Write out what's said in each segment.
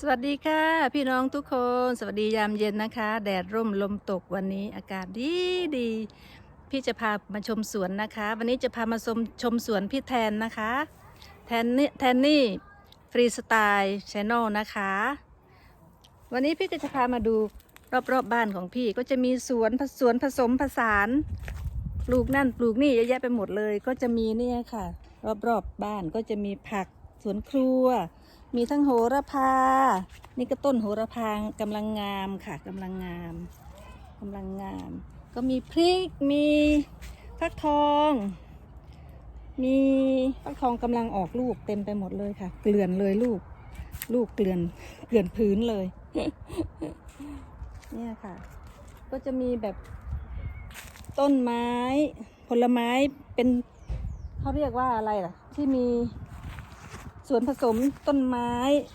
สวัสดีค่ะ พี่น้องทุกคน สวัสดียามเย็นนะคะ แดดร่มลมตกวันนี้อากาศดีดี พี่จะพามาชมสวนนะคะ วันนี้จะพามาชมชมสวนพี่แทนนะคะ แทนนี่แทนนี่ฟรีสไตล์ชแนลนะคะ วันนี้พี่ก็จะพามาดูรอบๆบบ้านของพี่ก็จะมีสวนสวนผสมผสานปลูกนั่นปลูกนี่เยอะแยะไปหมดเลย ก็จะมีเนี่ยค่ะ รอบๆบบ้านก็จะมีผักสวนครัว มีทั้งโหระพา นี่ก็ต้นโหระพากำลังงามค่ะกำลังงามกำลังงาม ก็มีพริก มีฟักทอง มีฟักทองกำลังออกลูกเต็มไปหมดเลยค่ะ เกลื่อนเลยลูก ลูกเกลื่อนเกลื่อนพื้นเลย เนี่ยค่ะ ก็จะมีแบบต้นไม้ ผลไม้เป็นเขาเรียกว่าอะไรล่ะ ที่มี ส่วนผสมต้นไม้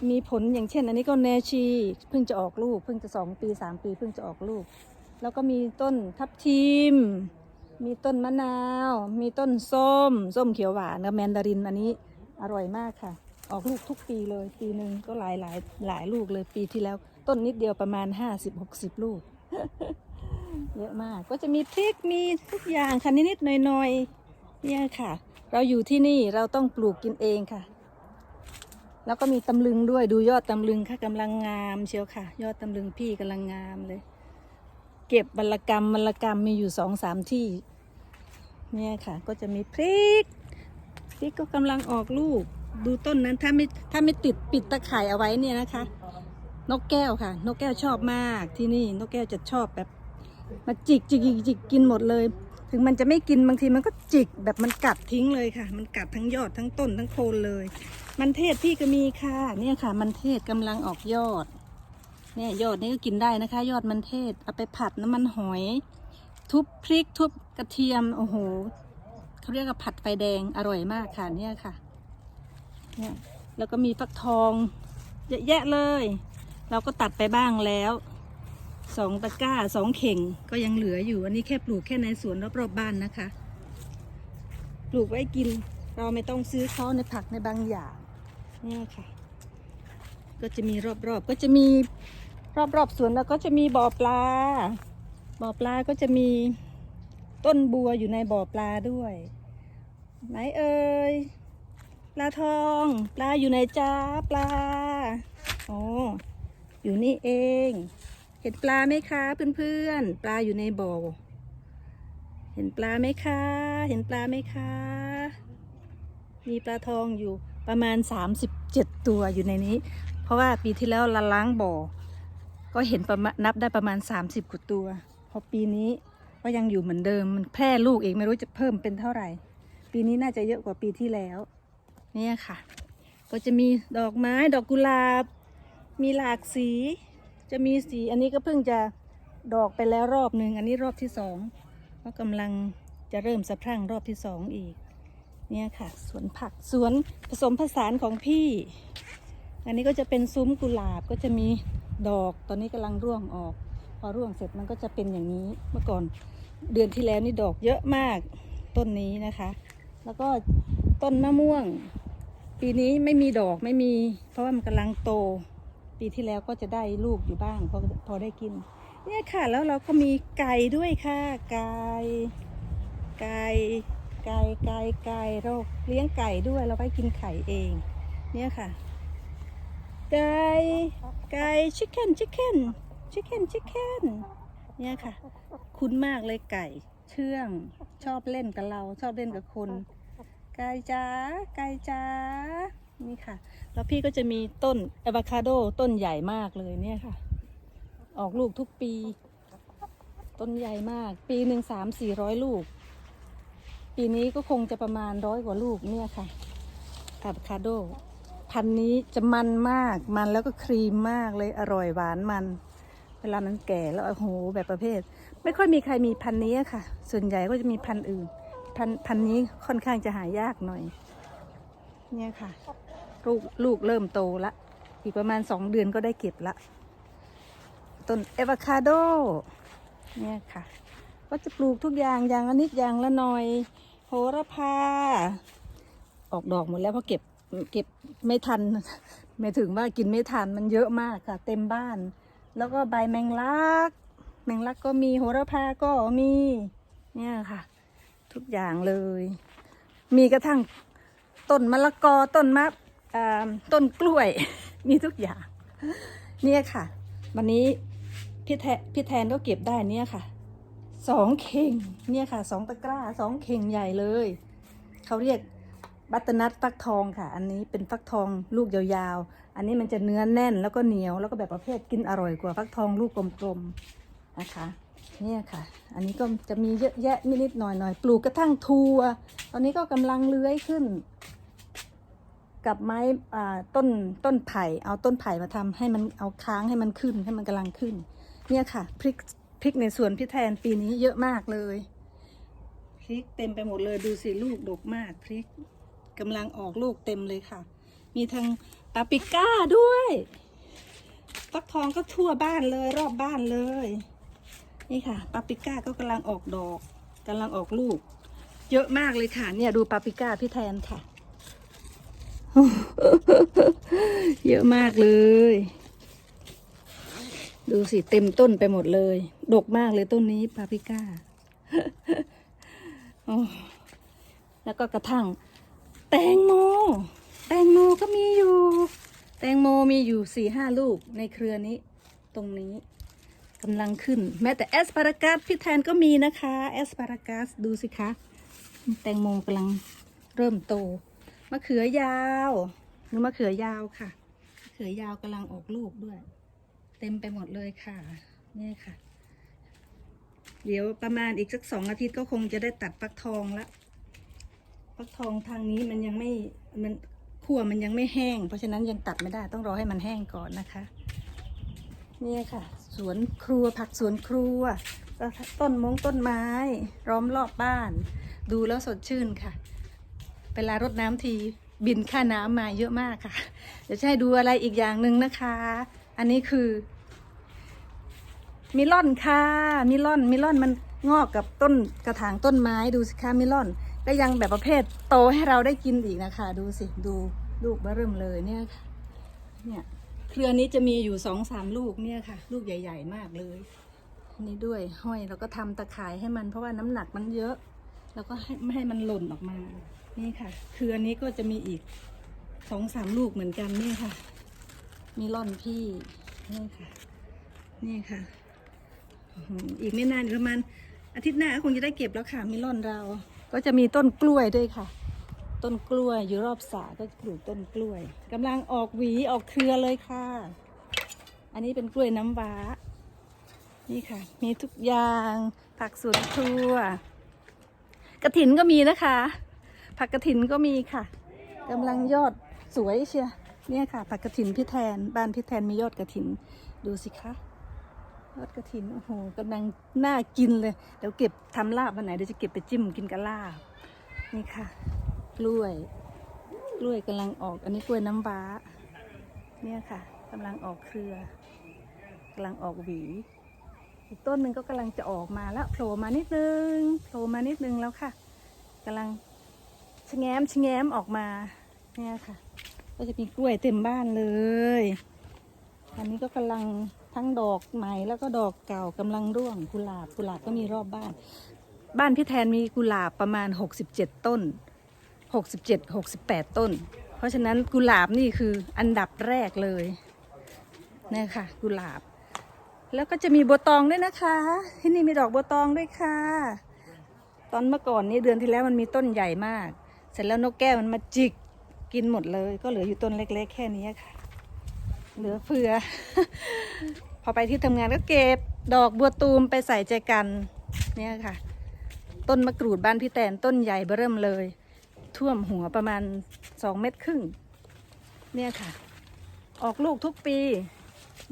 มีผลอย่างเช่น อันนี้ก็แนชีเพิ่งจะออกลูกเพิ่งจะสองปีสามปีเพิ่งจะออกลูก แล้วก็มีต้นทับทิม มีต้นมะนาว มีต้นส้ม ส้มเขียวหวานกับแมนดารินอันนี้อร่อยมากค่ะ ออกลูกทุกปีเลยปีหนึ่งก็หลายหลายหลายลูกเลยปีที่แล้ว ต้นนิดเดียวประมาณห้าสิบหกสิบลูก เยอะมากก็จะมีพริกมีทุกอย่างค่ะนิดๆหน่อยๆเนี่ยค่ะ เราอยู่ที่นี่เราต้องปลูกกินเองค่ะ แล้วก็มีตำลึงด้วยดูยอดตำลึงค่ะกำลังงามเชียวค่ะ ยอดตำลึงพี่กำลังงามเลย เก็บบรรลกรรมบรรลกรรมมีอยู่สองสามที่ เนี่ยค่ะ ก็จะมีพริกพริกก็กำลังออกลูก ดูต้นนั้นถ้าไม่ถ้าไม่ติดปิดตะข่ายเอาไว้เนี่ยนะคะ นกแก้วค่ะ นกแก้วชอบมากที่นี่นกแก้วจะชอบแบบมาจิกจิกจิกจิกกินหมดเลย ถึงมันจะไม่กินบางทีมันก็จิกแบบมันกัดทิ้งเลยค่ะ มันกัดทั้งยอดทั้งต้นทั้งโคนเลย มันเทศพี่ก็มีค่ะ เนี่ยค่ะ มันเทศกำลังออกยอด เนี่ยยอดนี้ก็กินได้นะคะ ยอดมันเทศเอาไปผัดน้ำมันหอย ทุบพริกทุบกระเทียมโอ้โหเขาเรียกว่าผัดไฟแดงอร่อยมากค่ะเนี่ยค่ะ เนี่ยแล้วก็มีฟักทองเยอะแยะเลย เราก็ตัดไปบ้างแล้ว สองตะกร้าสองเข่งก็ยังเหลืออยู่ อันนี้แค่ปลูกแค่ในสวนรอบๆบบ้านนะคะ ปลูกไว้กิน เราไม่ต้องซื้อเขาในผักในบางอย่างนี่ค่ะ ก็จะมีรอบๆก็จะมีรอบๆสวนแล้วก็จะมีบ่อปลา บ่อปลาก็จะมีต้นบัวอยู่ในบ่อปลาด้วย ไหนเอ่ยปลาทอง ปลาอยู่ในจ้าปลา โอ้อยู่นี่เอง เห็นปลาไหมคะเพื่อนๆ ปลาอยู่ในบ่อ เห็นปลาไหมคะ เห็นปลาไหมคะ มีปลาทองอยู่ประมาณ 37 ตัวอยู่ในนี้ เพราะว่าปีที่แล้วเราล้างบ่อ ก็เห็นประมาณนับได้ประมาณ 30กว่าตัว พอปีนี้ก็ยังอยู่เหมือนเดิม มันแพร่ลูกเองไม่รู้จะเพิ่มเป็นเท่าไหร่ ปีนี้น่าจะเยอะกว่าปีที่แล้ว เนี่ยค่ะ ก็จะมีดอกไม้ดอกกุหลาบ มีหลากสี จะมีสีอันนี้ก็เพิ่งจะดอกไปแล้วรอบหนึ่งอันนี้รอบที่สองก็กำลังจะเริ่มสะพรั่งรอบที่สองอีก เนี่ยค่ะ สวนผักสวนผสมผสานของพี่ อันนี้ก็จะเป็นซุ้มกุหลาบก็จะมีดอกตอนนี้กำลังร่วงออก พอร่วงเสร็จมันก็จะเป็นอย่างนี้เมื่อก่อนเดือนที่แล้วนี่ดอกเยอะมากต้นนี้นะคะ แล้วก็ต้นมะม่วง ปีนี้ไม่มีดอกไม่มี เพราะว่ามันกำลังโต ปีที่แล้วก็จะได้ลูกอยู่บ้างพอพอได้กิน เนี่ยค่ะ แล้วเราก็มีไก่ด้วยค่ะไก่ไก่ไก่ไก่ไก่เราเลี้ยงไก่ด้วยเราไปกินไข่เอง เนี่ยค่ะ ไก่ไก่ชิคเก้นชิคเก้นชิคเก้นชิคเก้นเนี่ยค่ะ คุ้นมากเลยไก่เชื่องชอบเล่นกับเราชอบเล่นกับคน ไก่จ้าไก่จ้า นี่ค่ะ แล้วพี่ก็จะมีต้นอะโวคาโดต้นใหญ่มากเลยเนี่ยค่ะ ออกลูกทุกปี ต้นใหญ่มาก ปีหนึ่งสามสี่ร้อยลูก ปีนี้ก็คงจะประมาณร้อยกว่าลูกเนี่ยค่ะอะโวคาโด พันธุ์นี้จะมันมาก มันแล้วก็ครีมมากเลยอร่อยหวานมัน เวลามันแก่แล้วโอ้โหแบบประเภท ไม่ค่อยมีใครมีพันธุ์นี้ค่ะ ส่วนใหญ่ก็จะมีพันธุ์อื่น พันธุ์พันธุ์นี้ค่อนข้างจะหายากหน่อย เนี่ยค่ะ ลูกลูกเริ่มโตละ อีกประมาณสองเดือนก็ได้เก็บละ ต้นเอวคาโด เนี่ยค่ะ ก็จะปลูกทุกอย่างอย่างละนิดอย่างละหน่อย โหระพา ออกดอกหมดแล้วเพราะเก็บเก็บไม่ทันหมายถึงว่ากินไม่ทันมันเยอะมากค่ะ เต็มบ้าน แล้วก็ใบแมงลัก แมงลักก็มีโหระพาก็มี เนี่ยค่ะ ทุกอย่างเลย มีกระทั่งต้นมะละกอต้นมะ ต้นกล้วย มีทุกอย่าง เนี่ยค่ะ วันนี้พี่แทพี่แทนก็เก็บได้เนี่ยค่ะสองเข่งเนี่ยค่ะสองตะกร้าสองเข่งใหญ่เลยเขาเรียกบัตนัทฟักทองค่ะ อันนี้เป็นฟักทองลูกยาวๆ อันนี้มันจะเนื้อแน่นแล้วก็เหนียวแล้วก็แบบประเภทกินอร่อยกว่าฟักทองลูกกลมๆนะคะ เนี่ยค่ะ อันนี้ก็จะมีเยอะแยะนิดๆหน่อยๆปลูกกระทั่งทัวตอนนี้ก็กำลังเลื้อยขึ้น กับไม้ต้นต้นไผ่เอาต้นไผ่มาทำให้มันเอาค้างให้มันขึ้นให้มันกำลังขึ้น เนี่ยค่ะพริกพริกในสวนพี่แทนปีนี้เยอะมากเลยพริกเต็มไปหมดเลยดูสิลูกดกมากพริกกำลังออกลูกเต็มเลยค่ะ มีทั้งปาปิก้าด้วยฟักทองก็ทั่วบ้านเลยรอบบ้านเลย นี่ค่ะปาปิก้าก็กำลังออกดอกกำลังออกลูก เยอะมากเลยค่ะ เนี่ยดูปาปิก้าพี่แทนค่ะ เยอะมากเลย ดูสิเต็มต้นไปหมดเลย ดกมากเลยต้นนี้ปาปริก้าแล้วก็กระทั่ง แตงโม แตงโมก็มีอยู่ แตงโมมีอยู่สี่ห้าลูกในเครือนี้ ตรงนี้กำลังขึ้น แม้แต่แอสปารากัสพี่แทนก็มีนะคะ แอสปารากัสดูสิคะ แตงโมกำลังเริ่มโต มะเขือยาวหรือมะเขือยาวค่ะมะเขือยาวกำลังออกลูกด้วย เต็มไปหมดเลยค่ะเนี่ยค่ะ เดี๋ยวประมาณอีกสักสองอาทิตย์ก็คงจะได้ตัดฟักทองละฟักทองทางนี้มันยังไม่มันขั้วมันยังไม่แห้ง เพราะฉะนั้นยังตัดไม่ได้ต้องรอให้มันแห้งก่อนนะคะเนี่ยค่ะ สวนครัวผักสวนครัวก็ต้นมงต้นไม้ล้อมรอบบ้าน ดูแล้วสดชื่นค่ะ เวลารดน้ำทีบินค่าน้ำมาเยอะมากค่ะ เดี๋ยวจะให้ดูอะไรอีกอย่างหนึ่งนะคะ อันนี้คือ มิลอนค่ะมิลอนมิลอนมันงอกกับต้นกระถางต้นไม้ดูสิคะมิลอนก็ยังแบบประเภทโตให้เราได้กินอีกนะคะ ดูสิดูลูกเบ้อเริ่มเลยเนี่ยค่ะเนี่ยเครือนี้จะมีอยู่สองสามลูกเนี่ยค่ะ ลูกใหญ่ ๆ มากเลยนี้ด้วยห้อยแล้วก็ทำตะข่ายให้มันเพราะว่าน้ำหนักมันเยอะ แล้วก็ให้ไม่ให้มันหล่นออกมา นี่ค่ะ คืออันนี้ก็จะมีอีกสองสามลูกเหมือนกันนี่ค่ะ มีร่อนพี่นี่ค่ะ นี่ค่ะอีกไม่นานประมาณอาทิตย์หน้าก็คงจะได้เก็บแล้วค่ะมีร่อนเรา ก็จะมีต้นกล้วยด้วยค่ะ ต้นกล้วยอยู่รอบสระก็ปลูกต้นกล้วยกำลังออกหวีออกเครือเลยค่ะ อันนี้เป็นกล้วยน้ำว้า นี่ค่ะ มีทุกอย่างผักสวนครัว กระถินก็มีนะคะ ผักกระถินก็มีค่ะกำลังยอดสวยเชียเนี่ยค่ะ ผักกระถินพี่แทน บ้านพี่แทนมียอดกระถินดูสิคะยอดกระถินโอ้โหกำลังน่ากินเลยเดี๋ยวเก็บทำลาบวันไหนเดี๋ยวจะเก็บไปจิ้มกินกับลาบนี่ค่ะ กล้วย กล้วยกำลังออก อันนี้กล้วยน้ำว้า เนี่ยค่ะกำลังออกเครือกำลังออกหวี อีกต้นหนึ่งก็กำลังจะออกมาแล้วโผล่มานิดนึงโผล่มานิดนึงแล้วค่ะกำลังชะแง้มชะแง้มออกมาเนี่ยค่ะ ก็จะมีกล้วยเต็มบ้านเลย อันนี้ก็กำลังทั้งดอกใหม่แล้วก็ดอกเก่ากำลังร่วงกุหลาบกุหลาบก็มีรอบบ้าน บ้านพี่แทนมีกุหลาบประมาณ 67 ต้น 67 68 ต้น เพราะฉะนั้นกุหลาบนี่คืออันดับแรกเลยเนี่ยค่ะ กุหลาบ แล้วก็จะมีบัวตองด้วยนะคะ ที่นี่มีดอกบัวตองด้วยค่ะ ตอนเมื่อก่อนนี้เดือนที่แล้วมันมีต้นใหญ่มาก เสร็จแล้วนกแก้วมันมาจิกกินหมดเลย ก็เหลืออยู่ต้นเล็ก ๆ แค่นี้ค่ะ เหลือเฟือ พอไปที่ทำงานก็เก็บดอกบัวตูมไปใส่ใจกัน เนี่ยค่ะ ต้นมะกรูดบ้านพี่แตนต้นใหญ่เบ้อเริ่มเลย ท่วมหัวประมาณสองเมตรครึ่ง เนี่ยค่ะ ออกลูกทุกปี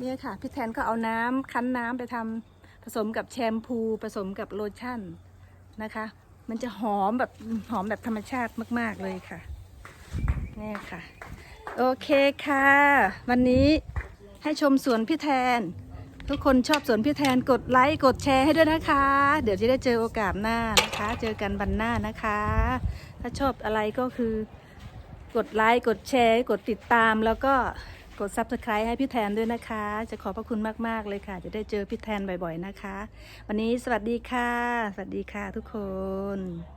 นี่ยค่ะ พี่แทนก็เอาน้ำคั้นน้ำไปทำผสมกับแชมพู ผสมกับโลชั่นนะคะ มันจะหอมแบบหอมแบบธรรมชาติมาก ๆ เลยค่ะเนี่ยค่ะ โอเคค่ะ วันนี้ให้ชมสวนพี่แทน ทุกคนชอบสวนพี่แทนกดไลค์กดแชร์ให้ด้วยนะคะ เดี๋ยวจะได้เจอโอกาสหน้านะคะ เจอกันบันหน้านะคะ ถ้าชอบอะไรก็คือกดไลค์กดแชร์ กดติดตามแล้วก็ กด subscribe ให้พี่แทนด้วยนะคะ จะขอบพระคุณมาก ๆ เลยค่ะ จะได้เจอพี่แทนบ่อย ๆ นะคะ วันนี้สวัสดีค่ะ สวัสดีค่ะทุกคน